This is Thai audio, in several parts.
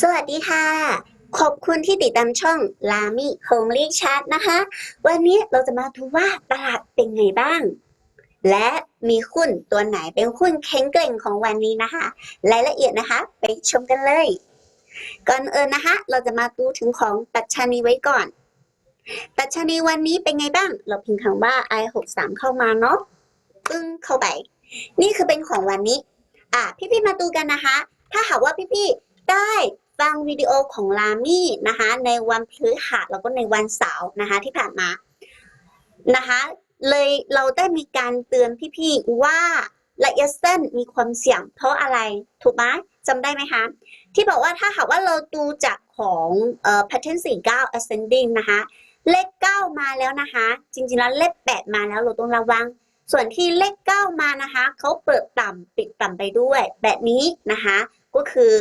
สวัสดีค่ะ ขอบคุณที่ติดตามช่อง Lami Home Chat นะคะ วันนี้เราจะมาดูว่าตลาดเป็นไงบ้าง และมีหุ้นตัวไหนเป็นหุ้นแข็งแกร่งของวันนี้นะคะ รายละเอียดนะคะ ไปชมกันเลย ก่อนอื่นนะคะ เราจะมาดูถึงของตัดชนีไว้ก่อน ตัดชนีวันนี้เป็นไงบ้าง เราพิมพ์คำว่า i 6 3 เข้ามาเนาะปึ้งเข้าไป นี่คือเป็นของวันนี้ อะพี่ๆมาดูกันนะคะ ถ้าหากว่าพี่ๆได้ ฟังวิดีโอของลามี่นะคะในวันพฤหัสแล้วก็ในวันเสาร์นะคะที่ผ่านมานะคะเลยเราได้มีการเตือนพี่ๆว่าระยะสั้นมีความเสี่ยงเพราะอะไรถูกไหมจำได้ไหมคะ ที่บอกว่าถ้าหากว่าเราดูจากของเอ่อ pattern 49 ascending นะคะเลข 9 มาแล้วนะคะ จริงๆแล้วเลข 8 มาแล้วเราต้องระวัง ส่วนที่เลข 9 มานะคะเขาเปิดต่ำปิดต่ำไปด้วย แบบนี้นะคะ ก็คือ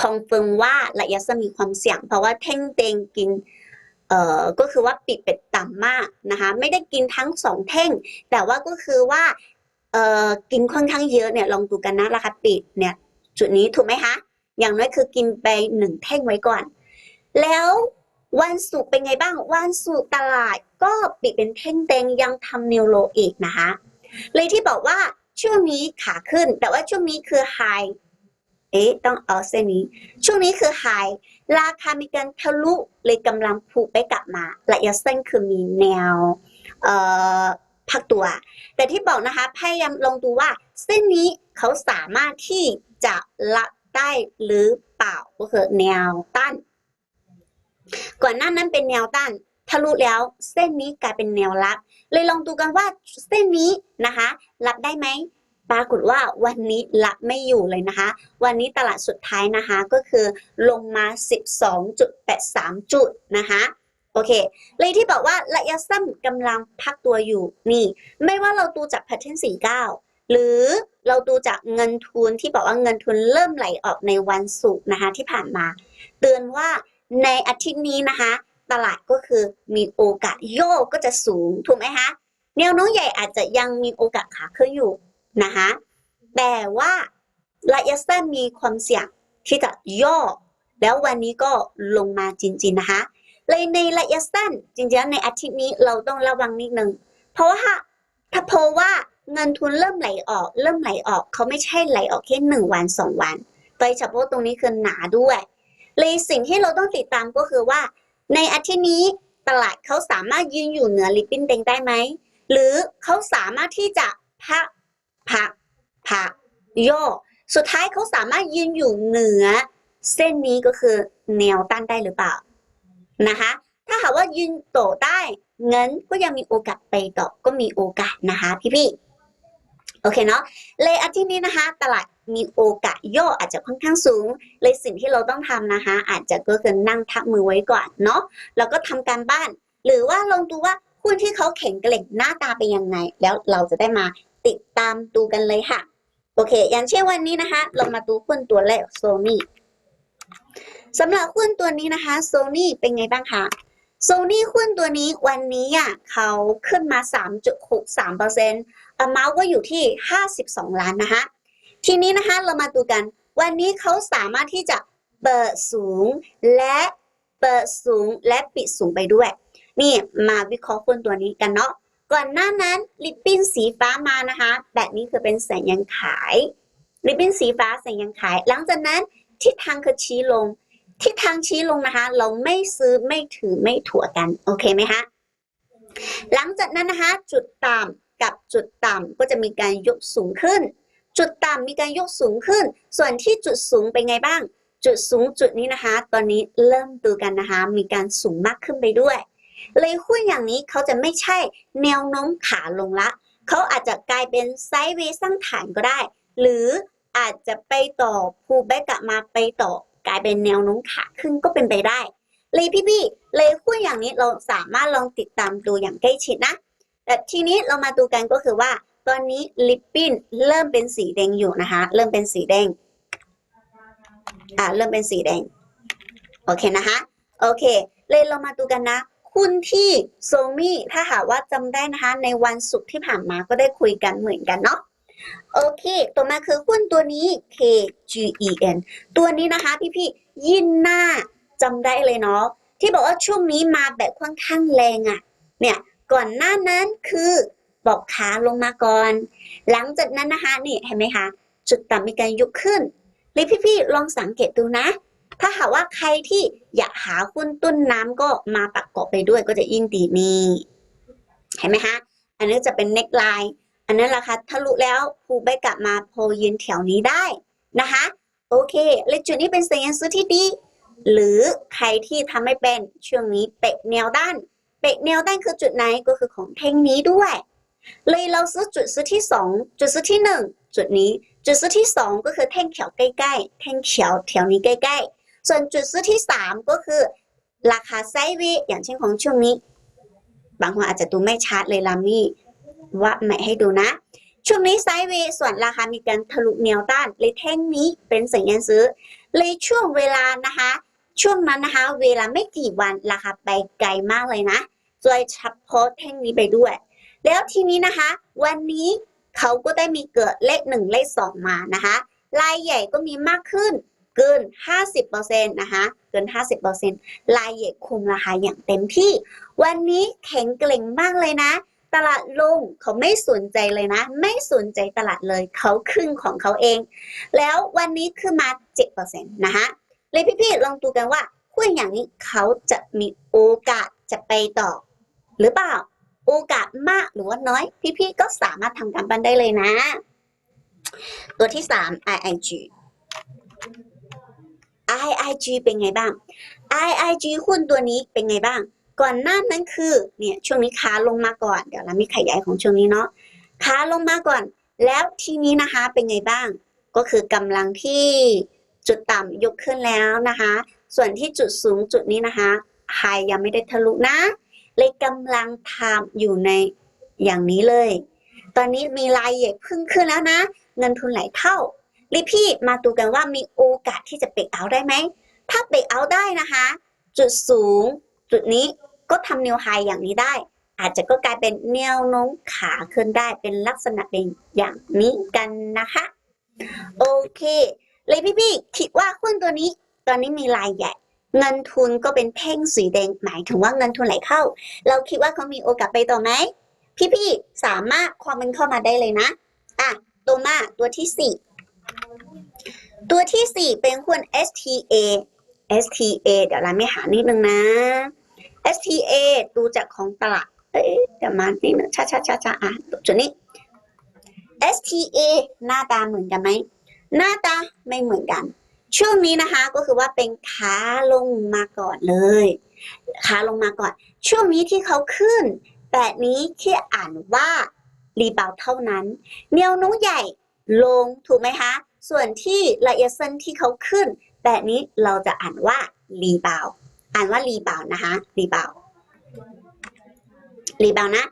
คอนเฟิร์มว่าระยะสั้นมีความเสี่ยง เพราะว่าแท่งเตงกินเอ่อก็คือว่าปิดเป็ดต่ำมากนะคะไม่ได้กินทั้งสองแท่ง แต่ว่าก็คือว่าเอ่อกินค่อนข้างเยอะเนี่ยลองดูกันนะราคาปิดเนี่ยจุดนี้ถูกไหมคะอย่างน้อยคือกินไปหนึ่งแท่งไว้ก่อน แล้ววันศุกร์เป็นไงบ้าง วันศุกร์ตลาดก็ปิดเป็นแท่งเตงยังทำนิวโลอีกนะคะเลยที่บอกว่าช่วงนี้ขาขึ้น แต่ว่าช่วงนี้คือไฮ เอ๊ะต้องเอาเส้นนี้ ช่วงนี้คือไฮราคามีการทะลุเลยกำลังผูกไปกลับมาระยะสั้นคือมีแนวเอ่อพักตัว แต่ที่บอกนะคะพยายามลองดูว่า เส้นนี้เขาสามารถที่จะละได้หรือเปล่าก็คือแนวต้านก่อนหน้านั้นเป็นแนวต้านทะลุแล้วเส้นนี้กลายเป็นแนวรับ เลยลองดูกันว่าเส้นนี้นะคะรับได้ไหม ปรากฏว่าวันนี้รับไม่อยู่เลยนะคะ วันนี้ตลาดสุดท้ายนะคะก็คือลงมา 12.83 จุดนะคะโอเค เลยที่บอกว่าระยะสั้นกำลังพักตัวอยู่นี่ ไม่ว่าเราดูจาก pattern 49 หรือเราดูจากเงินทุนที่บอกว่าเงินทุนเริ่มไหลออกในวันศุกร์นะคะที่ผ่านมา เตือนว่าในอาทิตย์นี้นะคะ ตลาดก็คือมีโอกาสโยกก็จะสูงถูกไหมคะแนวโน้มใหญ่อาจจะยังมีโอกาสขาขึ้นอยู่ นะคะแต่ว่าระยะสั้นมีความเสี่ยงที่จะย่อ แล้ววันนี้ก็ลงมาจริงๆนะคะเลยในระยะสั้นจริงๆในอาทิตย์นี้เราต้องระวังนิดนึงเพราะว่าถ้าเพราะว่าเงินทุนเริ่มไหลออก เริ่มไหลออกเขาไม่ใช่ไหลออกแค่หนึ่งวันสองวันโดยเฉพาะตรงนี้คือหนาด้วย เลยสิ่งที่เราต้องติดตามก็คือว่า ในอาทิตย์นี้ตลาดเขาสามารถยืนอยู่เหนือลิปปิ้นเต็งได้ไหมหรือเขาสามารถที่จะพัก พักพักย่สุดท้ายเขาสามารถยืนอยู่เหนือ เส้นนี้ก็คือแนวต้านได้หรือเปล่านะคะ ถ้าหากว่ายืนโตได้เงินก็ยังมีโอกาสไปต่อก็มีโอกาสนะคะพี่ๆโอเคเนาะเลยอาทิตย์นี้นะคะ ตลาดมีโอกาสย่ออาจจะค่อนข้างสูง เลยสิ่งที่เราต้องทำนะคะ อาจจะก็คือนั่งทับมือไว้ก่อนเนาะแล้วก็ทำการบ้าน หรือว่าลองดูว่าหุ้นที่เขาแข็งแกร่งหน้าตาเป็นยังไง แล้วเราจะได้มา ติดตามดูกันเลยค่ะ โอเค อย่างเช่นวันนี้นะคะ เรามาดูหุ้นตัวแรกโซนี่สำหรับหุ้นตัวนี้นะคะโซนี่เป็นไงบ้างคะโซนี่หุ้นตัวนี้วันนี้อะเขาขึ้นมา 3.63%อมาก็อยู่ที่ 52 ล้านนะคะ ทีนี้นะคะเรามาดูกัน วันนี้เขาสามารถที่จะเปิดสูงและเปิดสูงและปิดสูงไปด้วย นี่มาวิเคราะห์หุ้นตัวนี้กันเนาะ ก่อนหน้านั้นริบบิ้นสีฟ้ามานะคะ แบบนี้คือเป็นสัญญาณขายริบบิ้นสีฟ้าสัญญาณขาย หลังจากนั้นทิศทางคือชี้ลงทิศทางชี้ลงนะคะ เราไม่ซื้อไม่ถือไม่ถั่วกัน โอเคไหมคะหลังจากนั้นนะคะ จุดต่ำกับจุดต่ำก็จะมีการยกสูงขึ้น จุดต่ำมีการยกสูงขึ้น ส่วนที่จุดสูงเป็นไงบ้าง จุดสูงจุดนี้นะคะ ตอนนี้เริ่มดูกันนะคะ มีการสูงมากขึ้นไปด้วย เลยหุ้นอย่างนี้เขาจะไม่ใช่แนวโน้มขาลงละ เขาอาจจะกลายเป็นไซด์เวย์สร้างฐานก็ได้ หรืออาจจะไปต่อพูแบกกลับมาไปต่อกลายเป็นแนวโน้มขาขึ้นก็เป็นไปได้ เลยพี่ๆเลยหุ้นอย่างนี้เราสามารถลองติดตามดูอย่างใกล้ชิดนะ แต่ทีนี้เรามาดูกันก็คือว่า ตอนนี้ลิปปิ้นเริ่มเป็นสีแดงอยู่นะคะ เริ่มเป็นสีแดง อ่าเริ่มเป็นสีแดง โอเคนะคะ โอเค เลยเรามาดูกันนะ หุ้นที่โซมี่ถ้าหากว่าจำได้นะคะ ในวันศุกร์ที่ผ่านมาก็ได้คุยกันเหมือนกันเนาะโอเค ต่อมาคือหุ้นตัวนี้ KGEN ตัวนี้นะคะพี่ๆยินหน้าจำได้เลยเนาะที่บอกว่าช่วงนี้มาแบบค่อนข้างแรงอะ่ะเนี่ยก่อนหน้านั้นคือบอกขาลงมาก่อน หลังจากนั้นนะคะนี่เห็นไหมคะ จุดต่ำมีการยกขึ้นเลยพี่ๆลองสังเกตดูนะ ถ้าหากว่าใครที่อยากหาหุ้นต้นน้ำก็มาประกอบไปด้วยก็จะยิ่งดีนี่เห็นไหมคะอันนี้จะเป็นเน็กไลน์อันนั้นราคาทะลุแล้วภูไปกลับมาโพยืนแถวนี้ได้นะคะ โอเคเลขจุดนี้เป็นสัญญาณซื้อที่ดี หรือใครที่ทำไม่เป็นช่วงนี้เปะแนวด้าน เปะแนวด้านคือจุดไหนก็คือของแท่งนี้ด้วย เลยเราซื้อจุดซื้อที่สองจุดซื้อที่หนึ่งจุดนี้ จุดซื้อที่สองก็คือแท่งเขียวใกล้ๆ แท่งเขียวแถวนี้ใกล้ๆ ส่วนจุดซื้อที่สามก็คือ ราคาไซเวย์อย่างเช่นของช่วงนี้ บางคนอาจจะดูไม่ชัดเลยลามี่ว่าแม่ให้ดูนะ ช่วงนี้ไซเวย์ส่วนราคามีการทะลุแนวต้านเลยแท่งนี้เป็นสัญญาณซื้อเลยช่วงเวลานะคะ ช่วงนั้นนะคะ เวลาไม่กี่วันราคาไปไกลมากเลยนะโดยเฉพาะแท่งนี้ไปด้วย แล้วทีนี้นะคะ วันนี้เขาก็ได้มีเกิดเลขหนึ่งเลขสองมานะคะรายใหญ่ก็มีมากขึ้น เกิน 50%นะคะเกิน 50%รายใหญ่คุมราคาอย่างเต็มที่ วันนี้แข็งเกร่งมากเลยนะ ตลาดลงเขาไม่สนใจเลยนะ ไม่สนใจตลาดเลยเขาขึ้นของเขาเอง แล้ววันนี้คือมา 7%นะคะเลยพี่ๆลองดูกันว่าหุ้นอย่างนี้เขาจะมีโอกาสจะไปต่อ หรือเปล่า โอกาสมากหรือว่าน้อย พี่ๆก็สามารถทำการบ้านได้เลยนะ ตัวที่ 3 IIG IIG เป็นไงบ้าง IIG หุ้นตัวนี้เป็นไงบ้าง ก่อนหน้านั้นคือเนี่ยช่วงนี้ขาลงมาก่อน เดี๋ยวเรามีขยายของช่วงนี้เนาะขาลงมาก่อน แล้วทีนี้นะคะเป็นไงบ้าง ก็คือกำลังที่จุดต่ำยกขึ้นแล้วนะคะ ส่วนที่จุดสูงจุดนี้นะคะไฮยังไม่ได้ทะลุนะ เลยกำลังทำอยู่ในอย่างนี้เลย ตอนนี้มีรายใหญ่พึ่งขึ้นแล้วนะ เงินทุนไหลเข้า รีพี่มาดูกันว่ามีโอกาสที่จะเบรกเอาได้ไหม ถ้าเบรกเอาได้นะคะ จุดสูง จุดนี้ก็ทำนิวไฮอย่างนี้ได้ อาจจะก็กลายเป็นแนวโน้มขาขึ้นได้เป็นลักษณะเป็นอย่างนี้กันนะคะ โอเค เลยพี่พี่ๆคิดว่าหุ้นตัวนี้ตอนนี้มีรายใหญ่เงินทุนก็เป็นแท่งสีแดงหมายถึงว่าเงินทุนไหลเข้า เราคิดว่าเขามีโอกาสไปต่อไหม พี่ๆสามารถคอมเมนต์เข้ามาได้เลยนะ อะ ตัวมาตัวที่สี่ ตัวที่สี่เป็นหุ้น STA STA เดี๋ยวเราไม่หานิดนึงนะ STA ดูจากของตลาด เอ๊ะเดี๋ยวมานิดนึงช้าช้าช้าช้าอะจุดนี้ STA หน้าตาเหมือนกันไหม หน้าตาไม่เหมือนกัน ช่วงนี้นะคะก็คือว่าเป็นขาลงมาก่อนเลยขาลงมาก่อน ช่วงนี้ที่เขาขึ้น แต่นี้ที่อ่านว่ารีบาวเท่านั้น แนวโน้มใหญ่ ลงถูกไหมคะ ส่วนที่ระยะสั้นที่เขาขึ้นแต่นี้เราจะอ่านว่ารีบาวอ่านว่ารีบาวนะคะรีบาวรีบาวนะ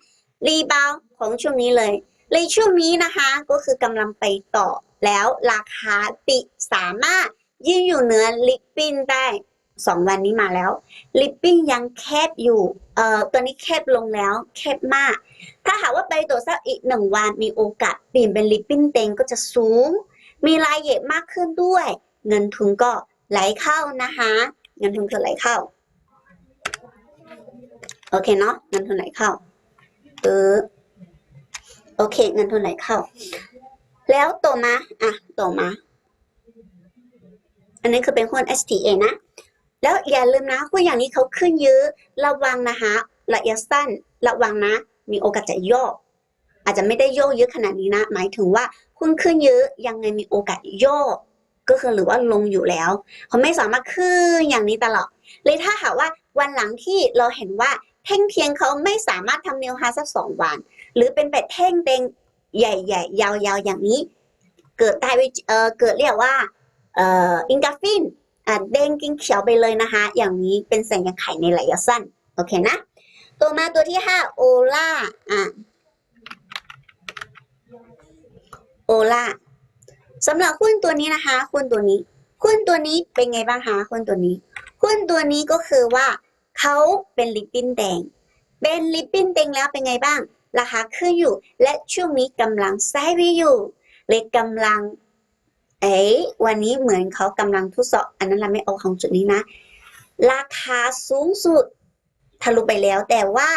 รีบาวของช่วงนี้เลยเลยช่วงนี้นะคะก็คือกำลังไปต่อแล้วราคาปิสามารถยืนอยู่เหนือลิปปิ้นได้ สองวันนี้มาแล้วลิปปิ้นยังแคบอยู่เอ่อตัวนี้แคบลงแล้วแคบมาก ถ้าหากว่าไปตัวสักอีกหนึ่งวันมีโอกาสเปลี่ยนเป็นลิปปิ้นเต็งก็จะสูง มีรายละเอียดมากขึ้นด้วย เงินทุนก็ไหลเข้านะคะเงินทุนคือไหลเข้าโอเคเนาะเงินทุนไหลเข้าเออโอเค เงินทุนไหลเข้า แล้วต่อมาอะต่อมา อันนี้คือเป็นหุ้น STA นะ แล้วอย่าลืมนะหุ้นอย่างนี้เขาขึ้นเยอะระวังนะคะระยะสั้นระวังนะ มีโอกาสจะโยกอาจจะไม่ได้โยกเยอะขนาดนี้นะ หมายถึงว่าหุ้นขึ้นเยอะยังไงมีโอกาสโยกก็คือหรือว่าลงอยู่แล้วเขาไม่สามารถขึ้นอย่างนี้ตลอดเลยถ้าหากว่าวันหลังที่เราเห็นว่าแท่งเทียงเขาไม่สามารถทำนิวไฮสักสองวัน หรือเป็นแบบแท่งเต็งใหญ่ๆ ยาวๆ อย่างนี้ เกิดตายไปเออเกิดเรียกว่าเอ่ออิงกาฟิน เด้งกิ้งเขียวไปเลยนะคะ อย่างนี้เป็นสัญญาณขายในระยะสั้น โอเคนะ ตัวมาตัวที่ห้าโอล่าอะโอล่าสำหรับหุ้นตัวนี้นะคะหุ้นตัวนี้หุ้นตัวนี้เป็นไงบ้างคะหุ้นตัวนี้หุ้นตัวนี้ก็คือว่าเขาเป็นลิปปิ้นแดง เป็นลิปปิ้นแดงแล้วเป็นไงบ้าง ราคาขึ้นอยู่ และช่วงนี้กำลังไซด์วิอยู่เลยกำลัง เอ๊ะวันนี้เหมือนเขากำลังทดสอบ อันนั้นเราไม่เอาของจุดนี้นะ ราคาสูงสุดทะลุไปแล้ว แต่ว่า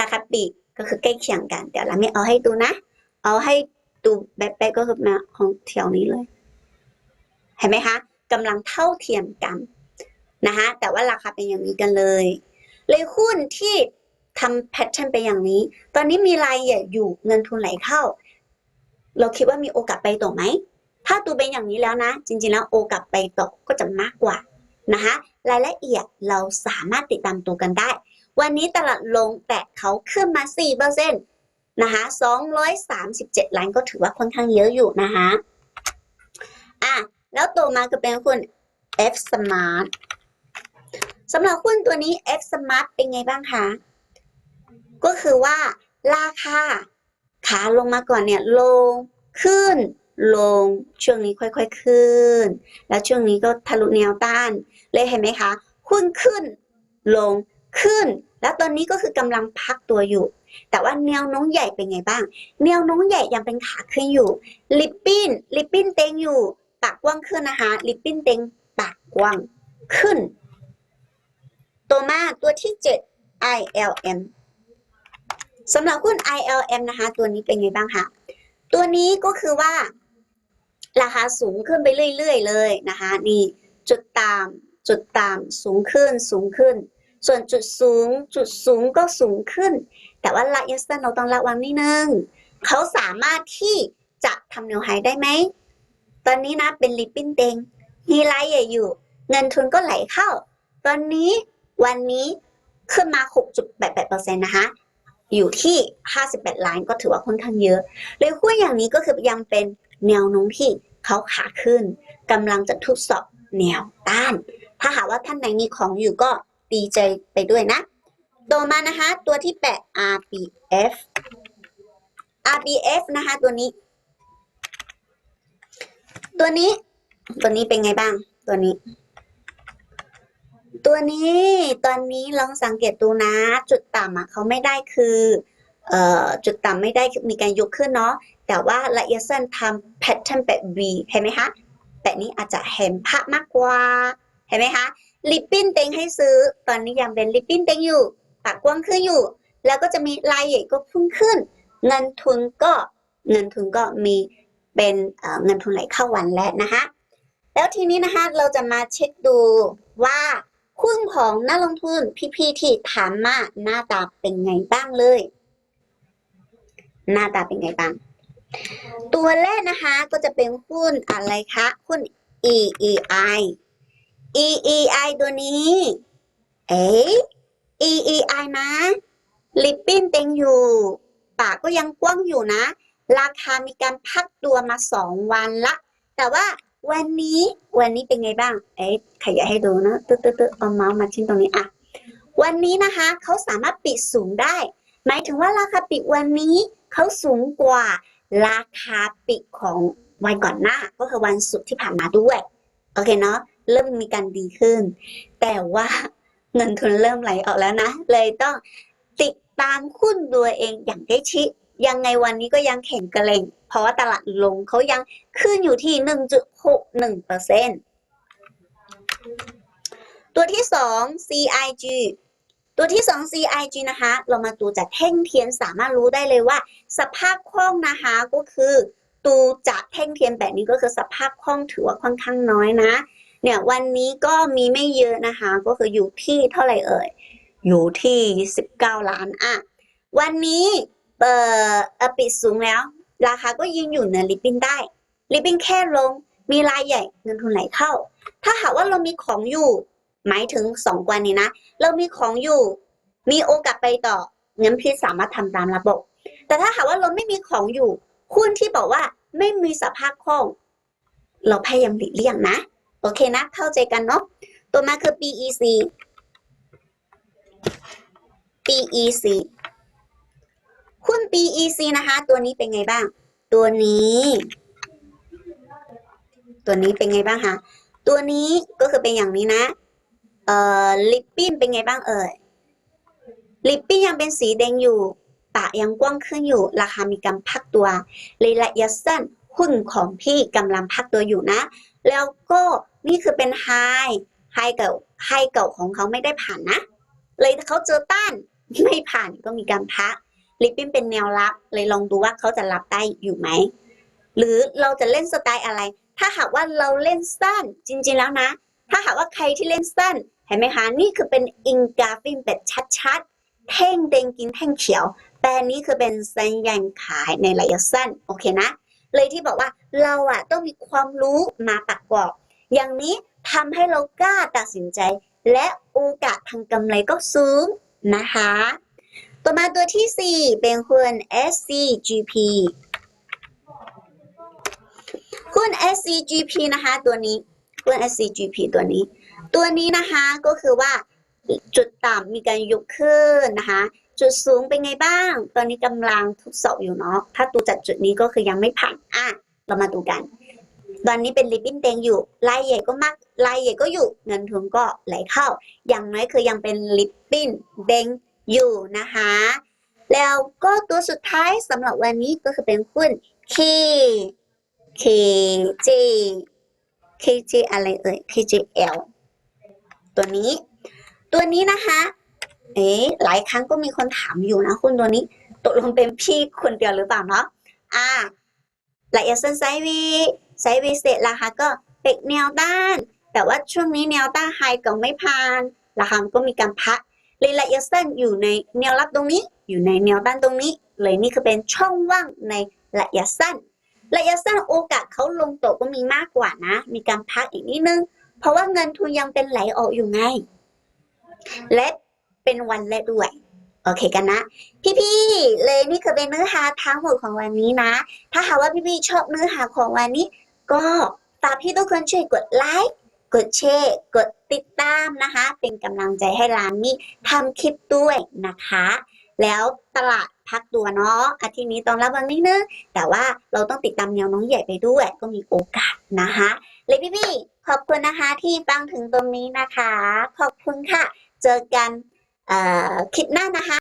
ราคาปีกก็คือใกล้เคียงกันเดี๋ยวเราไม่เอาให้ดูนะ เอาให้ดูแบบๆก็คือมาของแถวนี้เลย เห็นไหมคะกำลังเท่าเทียมกันนะคะแต่ว่าราคาเป็นอย่างนี้กันเลย เลยหุ้นที่ทำแพทเทิร์นไปอย่างนี้ ตอนนี้มีรายใหญ่อยู่เงินทุนไหลเข้า เราคิดว่ามีโอกาสไปต่อไหม ถ้าดูเป็นอย่างนี้แล้วนะ จริงๆแล้วโอกาสไปต่อก็จะมากกว่านะคะรายละเอียดเราสามารถติดตามตัวกันได้ วันนี้ตลาดลงแต่เขาขึ้นมา4%นะคะ237 ล้านก็ถือว่าค่อนข้างเยอะอยู่นะคะอะแล้วตัวมาก็เป็นคุณ F Smart สำหรับหุ้นตัวนี้ F Smart เป็นไงบ้างคะ ก็คือว่าราคาขาลงมาก่อนเนี่ยลงขึ้น ลงช่วงนี้ค่อยๆขึ้น แล้วช่วงนี้ก็ทะลุแนวต้านเลยเห็นไหมคะหุ้นขึ้น ลงขึ้น แล้วตอนนี้ก็คือกำลังพักตัวอยู่ แต่ว่าแนวโน้มใหญ่เป็นไงบ้าง แนวโน้มใหญ่ยังเป็นขาขึ้นอยู่ลิปปิ้นลิปปิ้นเต็งอยู่ปากกว้างขึ้นนะคะลิปปิ้นเต็งปากกว้างขึ้น ตัวมาตัวที่ 7 ILM สำหรับหุ้น ILM นะคะ ตัวนี้เป็นไงบ้างคะตัวนี้ก็คือว่า ราคาสูงขึ้นไปเรื่อย ๆ เลยนะคะนี่จุดตามจุดตามสูงขึ้นสูงขึ้น ส่วนจุดสูงจุดสูงก็สูงขึ้น แต่ว่าระยะสั้นเราต้องระวังนิดนึงเขาสามารถที่จะทำแนวไฮได้ไหม ตอนนี้นะเป็นลิปปิ้นเต็งมีไลท์อยู่ เงินทุนก็ไหลเข้า ตอนนี้วันนี้ขึ้นมา 6.88%นะคะอยู่ที่ 58 ล้านก็ถือว่าค่อนข้างเยอะ เลยหุ้นอย่างนี้ก็คือยังเป็นแนวโน้มที่ เขาขาขึ้นกำลังจะทดสอบแนวต้าน ถ้าหากว่าท่านไหนมีของอยู่ก็ดีใจไปด้วยนะ ต่อมานะคะตัวที่8 RBF RBF นะคะตัวนี้ ตัวนี้ ตัวนี้เป็นไงบ้าง ตัวนี้ ตัวนี้ตอนนี้ลองสังเกตดูนะ จุดต่ำอะเขาไม่ได้คือเอ่อจุดต่ำไม่ได้มีการยกขึ้นเนาะ แต่ว่าระยะสั้นทำแพทเทิร์นแบบ V เห็นไหมคะ แบบนี้อาจจะเห็นภาพมากกว่า เห็นไหมคะ ลิปปิ้นเต็งให้ซื้อ ตอนนี้ยังเป็นลิปปิ้นเต็งอยู่ ปากกว้างขึ้นอยู่ แล้วก็จะมีลายใหญ่ก็พุ่งขึ้น เงินทุนก็เงินทุนก็มีเป็นเเงินทุนไหลเข้าวันแรกนะคะแล้วทีนี้นะคะเราจะมาเช็คดูว่าหุ้นของนักลงทุนพี่ๆที่ถามมาหน้าตาเป็นไงบ้างเลย หน้าตาเป็นไงบ้าง ตัวแรกนะคะก็จะเป็นหุ้นอะไรคะหุ้น EEI EEI ตัวนี้ เอ๊ EEI นะ ลิปปิ้นเต็งอยู่ ปากก็ยังกว้างอยู่นะ ราคามีการพักตัวมาสองวันละ แต่ว่าวันนี้วันนี้เป็นไงบ้าง เอ๊ะขยายให้ดูนะตึ๊ดตึ๊ดตึ๊ดเอาเมาส์มาชิ้นตรงนี้อะวันนี้นะคะ เขาสามารถปิดสูงได้ หมายถึงว่าราคาปิดวันนี้เขาสูงกว่า ราคาปิดของวันก่อนหน้า ก็คือวันศุกร์ที่ผ่านมาด้วย โอเคเนาะเริ่มมีการดีขึ้น แต่ว่าเงินทุนเริ่มไหลออกแล้วนะ เลยต้องติดตามหุ้นตัวเองอย่างใกล้ชิดยังไงวันนี้ก็ยังแข็งกร่งเพราะว่าตลาดลงเขายังขึ้นอยู่ที่ 1.61%ตัวที่ 2 CIG ตัวที่ 2 CIG นะคะ เรามาดูจากแท่งเทียนสามารถรู้ได้เลยว่า สภาพคล่องนะคะก็คือดูจากแท่งเทียนแบบนี้ก็คือสภาพคล่องถือว่าค่อนข้างน้อยนะ เนี่ยวันนี้ก็มีไม่เยอะนะคะ ก็คืออยู่ที่เท่าไหร่เอ่ย อยู่ที่ 19 ล้านอะ วันนี้เอ่อเอ่อปิดสูงแล้ว ราคาก็ยืนอยู่เหนือลิปปิ้นได้ ลิปปิ้นแค่ลง มีรายใหญ่เงินทุนไหลเข้า ถ้าหากว่าเรามีของอยู่ หมายถึงสองวันนี้นะ เรามีของอยู่ มีโอกาสไปต่องั้นพี่สามารถทำตามระบบ แต่ถ้าหากว่าเราไม่มีของอยู่หุ้นที่บอกว่าไม่มีสภาพคล่อง เราพยายามหลีกเลี่ยงนะ โอเคนะ เข้าใจกันเนาะตัวมาคือ BEC BEC หุ้น BEC นะคะ ตัวนี้เป็นไงบ้าง ตัวนี้ ตัวนี้เป็นไงบ้างคะตัวนี้ก็คือเป็นอย่างนี้นะ เอ่อลิปปิ้นเป็นไงบ้างเอ่ยลิปปิ้นยังเป็นสีแดงอยู่ปากยังกว้างขึ้นอยู่ ราคามีการพักตัวระยะสั้นหุ้นของพี่กำลังพักตัวอยู่นะ แล้วก็นี่คือเป็นไฮไฮเก่าไฮเก่าของเขาไม่ได้ผ่านนะ เลยเขาเจอต้านไม่ผ่านก็มีการพักลิปปิ้นเป็นแนวรับ เลยลองดูว่าเขาจะรับได้อยู่ไหม หรือเราจะเล่นสไตล์อะไร ถ้าหากว่าเราเล่นสั้นจริงๆแล้วนะ ถ้าหากว่าใครที่เล่นสั้น เห็นไหมคะ นี่คือเป็นอิงกราฟินแบบชัดๆแท่งแดงกินแท่งเขียวแต่นนี้คือเป็นสัญญาณขายในระยะสั้น โอเคนะ เลยที่บอกว่าเราอะต้องมีความรู้มาประกอบ อย่างนี้ทำให้เรากล้าตัดสินใจ และโอกาสทางกำไรก็สูงนะคะ ต่อมาตัวที่ 4 เป็นหุ้น SCGP หุ้น SCGP นะคะตัวนี้ หุ้น SCGP ตัวนี้ ตัวนี้นะคะก็คือว่าจุดต่ำมีการยกขึ้นนะคะ จุดสูงเป็นไงบ้าง ตอนนี้กำลังทดสอบอยู่เนาะถ้าดูจากจุดนี้ก็คือยังไม่ผ่านอะเรามาดูกันตอนนี้เป็นริบบิ้นแดงอยู่ลายใหญ่ก็มากลายใหญ่ก็อยู่เงินทุนก็ไหลเข้า อย่างน้อยคือยังเป็นริบบิ้นแดงอยู่นะคะ แล้วก็ตัวสุดท้ายสำหรับวันนี้ก็คือเป็นหุ้น K KJ อะไรเอ่ย KJL ตัวนี้ ตัวนี้นะคะ เอ๊หลายครั้งก็มีคนถามอยู่นะหุ้นตัวนี้ตกลงเป็นพี่คนเดียวหรือเปล่าเนาะอ่าระยะสั้นไซวีไซวีเสร็จราคาก็เป็กแนวต้าน แต่ว่าช่วงนี้แนวต้านไฮก็ไม่ผ่านราคาก็มีการพักเลยระยะสั้นอยู่ในแนวรับตรงนี้ อยู่ในแนวต้านตรงนี้ เลยนี่คือเป็นช่องว่างในระยะสั้น ระยะสั้นโอกาสเขาลงตกก็มีมากกว่านะ มีการพักอีกนิดนึง เพราะว่าเงินทุนยังเป็นไหลออกอยู่ไง และเป็นวันแรกด้วยโอเคกันนะ พี่ๆเลยนี่คือเป็นเนื้อหาทั้งหมดของวันนี้นะ ถ้าหากว่าพี่ๆชอบเนื้อหาของวันนี้ ก็ฝากพี่ทุกคนช่วยกดไลค์กดแชร์กดติดตามนะคะ เป็นกำลังใจให้ร้านนี้ทำคลิปด้วยนะคะ แล้วตลาด พักตัวเนาะอาทิตย์นี้ต้องรับวังนิดนึงแต่ว่าเราต้องติดตามแนวน้องใหญ่ไปด้วย ก็มีโอกาสนะคะเลยพี่ๆขอบคุณนะคะที่ฟังถึงตรงนี้นะคะ ขอบคุณค่ะ เจอกันคลิปหน้านะคะ